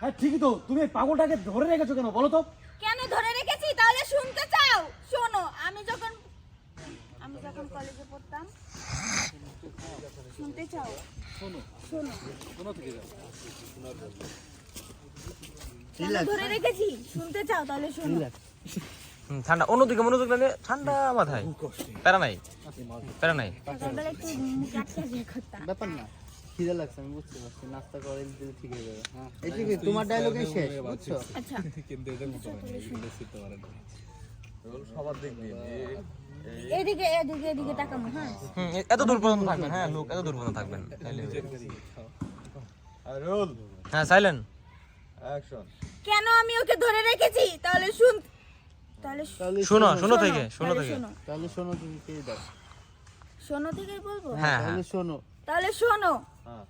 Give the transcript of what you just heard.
হ্যাঁ ঠিকই তো। তুমি এই পাগলটাকে ধরে রেখেছো কেন বলো তো? কেন ধরে রেখেছি? তাহলে শুনতে চাও। শোনো আমি যখন আমি যখন কলেজে পড়তাম শুনতে চাও? শোনো। শোনো। কেন ধরে রেখেছি? শুনতে চাও তাহলে শোনো। ঠান্ডা। অন্যদিকে মনোযোগ না ঠান্ডা মাথায়। প্যারা নাই। প্যারা নাই। ব্যাপার না। খিদে লাগছে আমি বুঝতে পারছি। নাস্তা করে দিলে ঠিক হয়ে যাবে হ্যাঁ। এটা কি তোমার ডায়লগে শেষ বুঝছ? আচ্ছা। এদিকে এদিকে এদিকে তাকামো হ্যাঁ। এত দূর পর্যন্ত থাকবেন হ্যাঁ লোক এত দূর পর্যন্ত থাকবেন। রোল। হ্যাঁ সাইলেন্ট অ্যাকশন কেন আমি ওকে ধরে রেখেছি? তাহলে শুন তাহলে শোনো শোনো থেকে শোনো থেকে। শোনো। তাহলে শোনো তুমি কে দাও। শোনো থেকেই বলব? হ্যাঁ হ্যাঁ। তাহলে শোনো। তাহলে শোনো। হ্যাঁ।